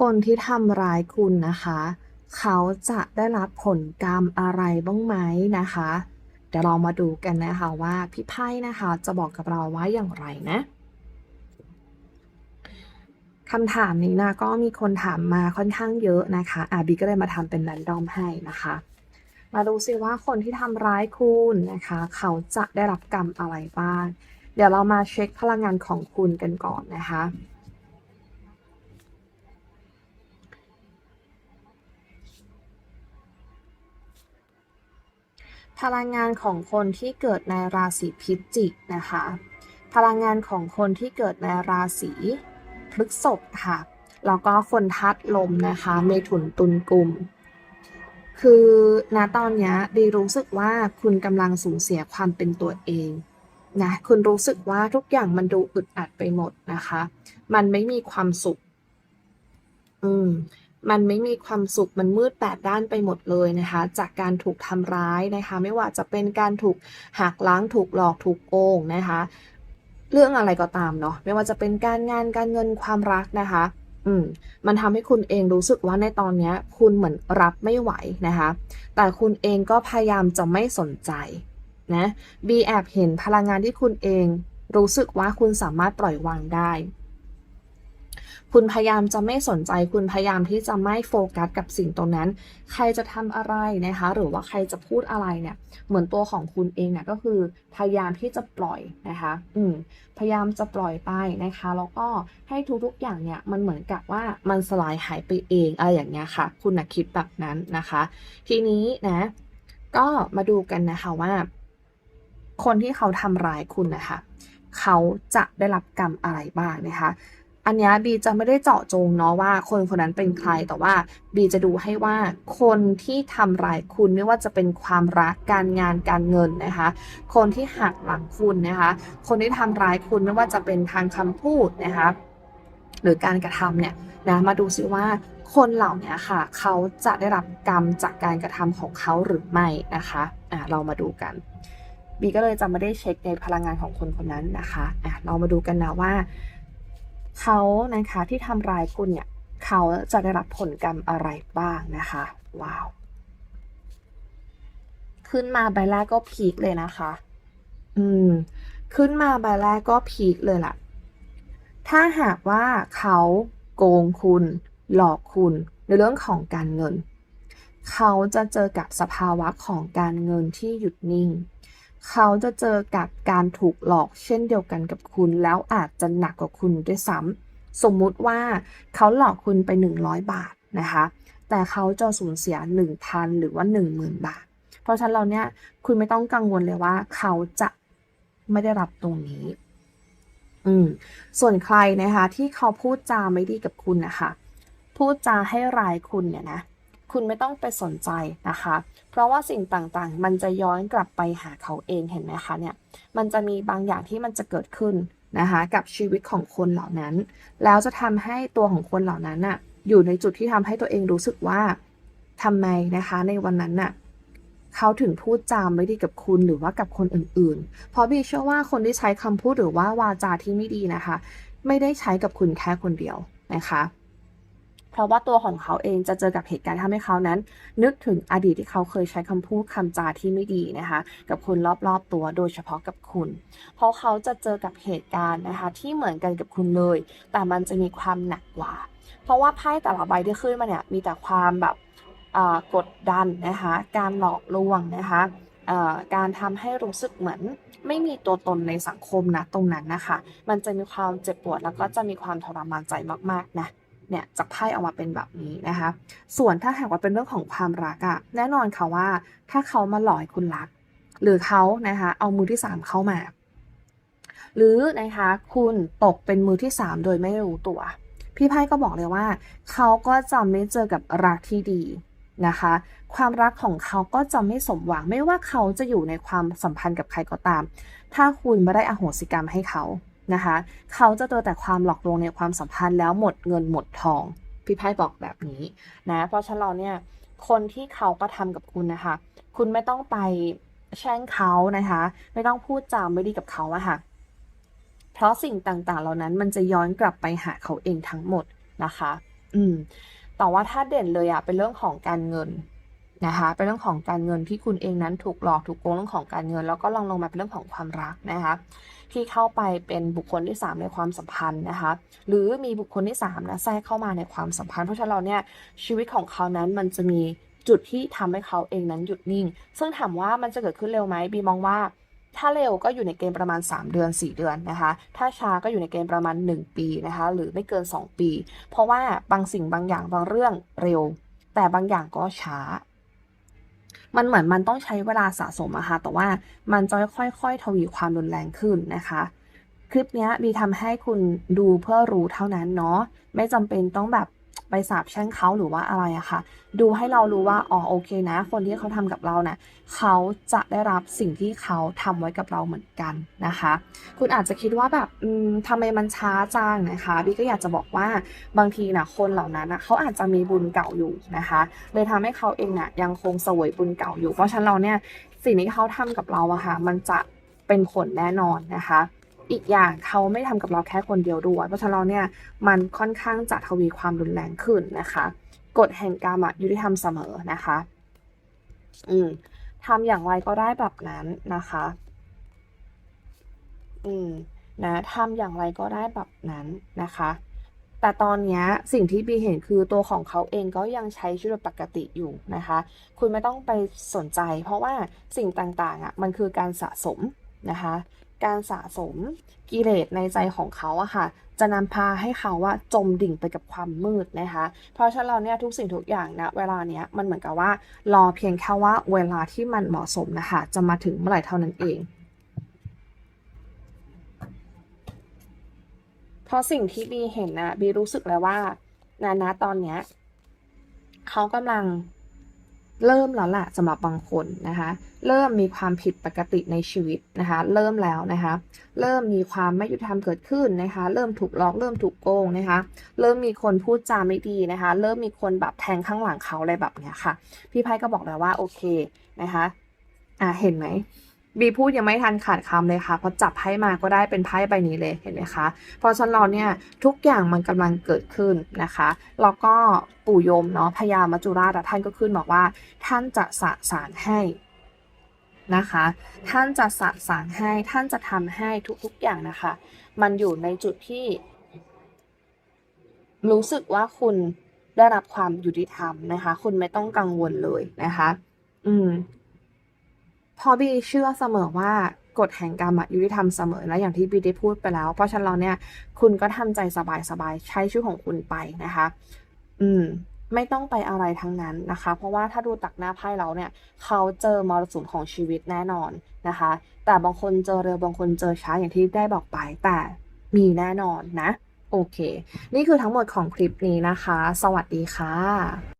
คนที่ทำร้ายคุณนะคะ เขาจะได้รับผลกรรมอะไรบ้างไหมนะคะ เดี๋ยวเรามาดูกันนะคะว่าพี่ไพ่นะคะ จะบอกกับเราว่าอย่างไรนะคำถามนี้นะก็มีคนถามมาค่อนข้างเยอะนะคะอาบีก็เลยมาทำเป็นแรนดอมให้นะคะ มาดูซิว่าคนที่ทำร้ายคุณนะคะ เขาจะได้รับกรรมอะไรบ้าง เดี๋ยวเรามาเช็คพลังงานของคุณกันก่อนนะคะ พลังงานของคนที่เกิดในราศีพิจิกนะคะ พลังงานของคนที่เกิดในราศีพฤษภค่ะ แล้วก็คนทัดลมนะคะเมถุนตุลกุม คือณตอนนี้ดีรู้สึกว่าคุณกำลังสูญเสียความเป็นตัวเองนะคุณรู้สึกว่าทุกอย่างมันดูอึดอัดไปหมดนะคะ มันไม่มีความสุข อืม มันไม่มีความสุขมันมืดแปดด้านไปหมดเลยนะคะ จากการถูกทำร้ายนะคะ ไม่ว่าจะเป็นการถูกหักล้างถูกหลอกถูกโกงนะคะ เรื่องอะไรก็ตามเนาะไม่ว่าจะเป็นการงานการเงินความรักนะคะ อืมมันทำให้คุณเองรู้สึกว่าในตอนนี้คุณเหมือนรับไม่ไหวนะคะ แต่คุณเองก็พยายามจะไม่สนใจนะบีแอบเห็นพลังงานที่คุณเองรู้สึกว่าคุณสามารถปล่อยวางได้ คุณพยายามจะไม่สนใจ คุณพยายามที่จะไม่โฟกัสกับสิ่งตรงนั้น ใครจะทำอะไรนะคะ หรือว่าใครจะพูดอะไรเนี่ย เหมือนตัวของคุณเองเนี่ยก็คือพยายามที่จะปล่อยนะคะ อืม พยายามจะปล่อยไปนะคะ แล้วก็ให้ทุกๆอย่างเนี่ยมันเหมือนกับว่ามันสลายหายไปเองอะไรอย่างเงี้ยค่ะ คุณนะคิดแบบนั้นนะคะ ทีนี้นะ ก็มาดูกันนะคะว่า คนที่เขาทำร้ายคุณนะคะ เขาจะได้รับกรรมอะไรบ้างนะคะ อันนี้บีจะไม่ได้เจาะจงเนาะว่าคนคนนั้นเป็นใครแต่ว่าบีจะดูให้ว่าคนที่ทำร้ายคุณไม่ว่าจะเป็นความรักการงานการเงินนะคะ คนที่หักหลังคุณนะคะ คนที่ทำร้ายคุณไม่ว่าจะเป็นทางคำพูดนะคะหรือการกระทำเนี่ยนะมาดูซิว่าคนเหล่านี้ค่ะ เขาจะได้รับกรรมจากการกระทำของเขาหรือไม่นะคะอะเรามาดูกันบีก็เลยจะไม่ได้เช็คในพลังงานของคนคนนั้นนะคะอะเรามาดูกันนะว่า เขานะคะที่ทำร้ายคุณเนี่ยเขาจะได้รับผลกรรมอะไรบ้างนะคะ ว้าว ขึ้นมาใบแรกก็พีคเลยนะคะ อืม ขึ้นมาใบแรกก็พีคเลยล่ะ ถ้าหากว่าเขาโกงคุณ หลอกคุณในเรื่องของการเงิน เขาจะเจอกับสภาวะของการเงินที่หยุดนิ่ง เขาจะเจอกับการถูกหลอกเช่นเดียวกันกับคุณ แล้วอาจจะหนักกว่าคุณด้วยซ้ำสมมุติว่าเขาหลอกคุณไป 100 บาทนะคะ แต่เขาจะสูญเสีย 1,000 หรือว่า 10,000 บาท เพราะฉะนั้นเราเนี่ยคุณไม่ต้องกังวลเลยว่า เขาจะไม่ได้รับตรงนี้ อืม ส่วนใครนะคะ ที่เขาพูดจาไม่ดีกับคุณนะคะ พูดจาให้ร้ายคุณเนี่ยนะ คุณไม่ต้องไปสนใจนะคะ เพราะว่าสิ่งต่างๆ มันจะย้อนกลับไปหาเขาเองเห็นไหมคะเนี่ย มันจะมีบางอย่างที่มันจะเกิดขึ้นนะคะกับชีวิตของคนเหล่านั้น แล้วจะทำให้ตัวของคนเหล่านั้นน่ะอยู่ในจุดที่ทำให้ตัวเองรู้สึกว่าทำไมนะคะในวันนั้นน่ะเขาถึงพูดจามไม่ดีกับคุณหรือว่ากับคนอื่นๆ เพราะบีเชื่อว่าคนที่ใช้คำพูดหรือว่าวาจาที่ไม่ดีนะคะ ไม่ได้ใช้กับคุณแค่คนเดียวนะคะ เพราะว่าตัวของเขาเองจะเจอกับเหตุการณ์ที่ทำให้เขานั้น นึกถึงอดีตที่เขาเคยใช้คำพูดคำจาที่ไม่ดีนะคะ กับคนรอบๆตัวโดยเฉพาะกับคุณ เพราะเขาจะเจอกับเหตุการณ์นะคะ ที่เหมือนกันกับคุณเลย แต่มันจะมีความหนักกว่า เพราะว่าไพ่แต่ละใบที่ขึ้นมาเนี่ยมีแต่ความแบบกดดันนะคะ การหลอกลวงนะคะการทำให้รู้สึกเหมือนไม่มีตัวตนในสังคมนะตรงนั้นนะคะ มันจะมีความเจ็บปวดแล้วก็จะมีความทรมานใจมากๆนะ เนี่ยจากไพ่ออกมาเป็นแบบนี้นะคะ ส่วนถ้าหากว่าเป็นเรื่องของความรักอะแน่นอนค่ะว่า ถ้าเขามาหลอกให้คุณรัก หรือเขานะคะเอามือที่สามเข้ามา หรือนะคะคุณตกเป็นมือที่สามโดยไม่รู้ตัว พี่ไพ่ก็บอกเลยว่า เขาก็จะไม่เจอกับรักที่ดีนะคะ ความรักของเขาก็จะไม่สมหวังไม่ว่าเขาจะอยู่ในความสัมพันธ์กับใครก็ตาม ถ้าคุณไม่ได้อโหสิกรรมให้เขา นะคะ เขาจะเจอแต่ความหลอกลวงในความสัมพันธ์แล้วหมดเงินหมดทอง พี่ไพ่บอกแบบนี้นะ เพราะฉะนั้นเราเนี่ยคนที่เขากระทำกับคุณนะคะ คุณไม่ต้องไปแช่งเขานะคะ ไม่ต้องพูดจามไม่ดีกับเขาอะค่ะ เพราะสิ่งต่างๆ เหล่านั้นมันจะย้อนกลับไปหาเขาเองทั้งหมดนะคะ อืมแต่ว่าถ้าเด่นเลยอะเป็นเรื่องของการเงิน นะคะเป็นเรื่องของการเงินที่คุณเองนั้นถูกหลอกถูกโกงเรื่องของการเงิน แล้วก็ลองลงมาเป็นเรื่องของความรักนะคะที่เข้าไปเป็นบุคคลที่ 3 ในความสัมพันธ์นะคะหรือมีบุคคลที่3นะแทรกเข้ามาในความสัมพันธ์ เพราะฉะนั้นเราเนี่ยชีวิตของเขานั้นมันจะมีจุดที่ทำให้เขาเองนั้นหยุดนิ่ง ซึ่งถามว่ามันจะเกิดขึ้นเร็วไหมบีมองว่าถ้าเร็วก็อยู่ในเกณฑ์ประมาณ 3 เดือน 4 เดือนนะคะ ถ้าช้าก็อยู่ในเกณฑ์ประมาณ 1 ปีนะคะ หรือไม่เกิน 2 ปี เพราะว่าบางสิ่งบางอย่างบางเรื่องเร็ว แต่บางอย่างก็ช้า มันเหมือนมันต้องใช้เวลาสะสมอะค่ะแต่ว่ามันจะค่อยๆทวีความรุนแรงขึ้นนะคะ คลิปเนี้ยบีทำให้คุณดูเพื่อรู้เท่านั้นเนาะไม่จำเป็นต้องแบบ ไปสาปแช่งเขาหรือว่าอะไรอะค่ะ ดูให้เรารู้ว่าอ๋อโอเคนะ คนที่เขาทำกับเรานะ่ะเขาจะได้รับสิ่งที่เขาทำไว้กับเราเหมือนกันนะคะ คุณอาจจะคิดว่าแบบทำไมมันช้าจังนะคะบีก็อยากจะบอกว่าบางทีนะคนเหล่านั้นนะเขาอาจจะมีบุญเก่าอยู่นะคะเลยทำให้เขาเองนะ่ะยังคงเสวยบุญเก่าอยู่ เพราะฉะนั้นเราเนี่ยสิ่งที่เขาทำกับเราอะค่ะมันจะเป็นผลแน่นอนนะคะ อีกอย่างเขาไม่ทำกับเราแค่คนเดียวด้วย เพราะฉะนั้นเราเนี่ยมันค่อนข้างจะทวีความรุนแรงขึ้นนะคะกฎแห่งกรรมอะยุติธรรมเสมอนะคะ อืมทำอย่างไรก็ได้แบบนั้นนะคะ อืมนะทำอย่างไรก็ได้แบบนั้นนะคะ แต่ตอนนี้สิ่งที่บีเห็นคือตัวของเขาเองก็ยังใช้ชีวิตปกติอยู่นะคะ คุณไม่ต้องไปสนใจ เพราะว่าสิ่งต่างๆอะมันคือการสะสมนะคะ การสะสมกิเลสในใจของเขาอะค่ะ จะนำพาให้เขาว่าจมดิ่งไปกับความมืดนะคะ เพราะฉะนั้นเราเนี่ยทุกสิ่งทุกอย่างนะเวลาเนี้ยมันเหมือนกับว่ารอเพียงแค่ว่าเวลาที่มันเหมาะสมนะคะจะมาถึงเมื่อไหร่เท่านั้นเองเพราะสิ่งที่บีเห็นนะบีรู้สึกแล้วว่านานะตอนเนี้ยเขากำลัง เริ่มแล้วแหละสำหรับบางคนนะคะ เริ่มมีความผิดปกติในชีวิตนะคะ เริ่มแล้วนะคะ เริ่มมีความไม่ยุติธรรมเกิดขึ้นนะคะ เริ่มถูกหลอกเริ่มถูกโกงนะคะ เริ่มมีคนพูดจาไม่ดีนะคะ เริ่มมีคนแบบแทงข้างหลังเขาอะไรแบบเนี้ยค่ะ พี่ไพ่ก็บอกแล้วว่าโอเคนะคะ อ่าเห็นไหม บีพูดยังไม่ทันขาดคำเลยค่ะเพราะจับไพ่มาก็ได้เป็นไพ่ใบนี้เลยเห็นไหมคะเพราะฉะนั้นเราเนี่ยทุกอย่างมันกำลังเกิดขึ้นนะคะแล้วก็ปู่โยมเนาะพญามัจจุราชท่านก็ขึ้นบอกว่า ท่านจะสะสารให้นะคะ ท่านจะสะสารให้ท่านจะทำให้ทุกๆอย่างนะคะ มันอยู่ในจุดที่ รู้สึกว่าคุณได้รับความยุติธรรมนะคะ คุณไม่ต้องกังวลเลยนะคะ อืม พอบีเชื่อเสมอว่ากฎแห่งกรรมอยุติธรรมเสมอและอย่างที่บีได้พูดไปแล้ว เพราะฉะนั้นเราเนี่ยคุณก็ทำใจสบายๆใช้ชีวิตของคุณไปนะคะ อืมไม่ต้องไปอะไรทั้งนั้นนะคะ เพราะว่าถ้าดูตักหน้าไพ่เราเนี่ยเขาเจอมรสุมของชีวิตแน่นอนนะคะ แต่บางคนเจอเร็วบางคนเจอช้าอย่างที่ได้บอกไป แต่มีแน่นอนนะ โอเค นี่คือทั้งหมดของคลิปนี้นะคะ สวัสดีค่ะ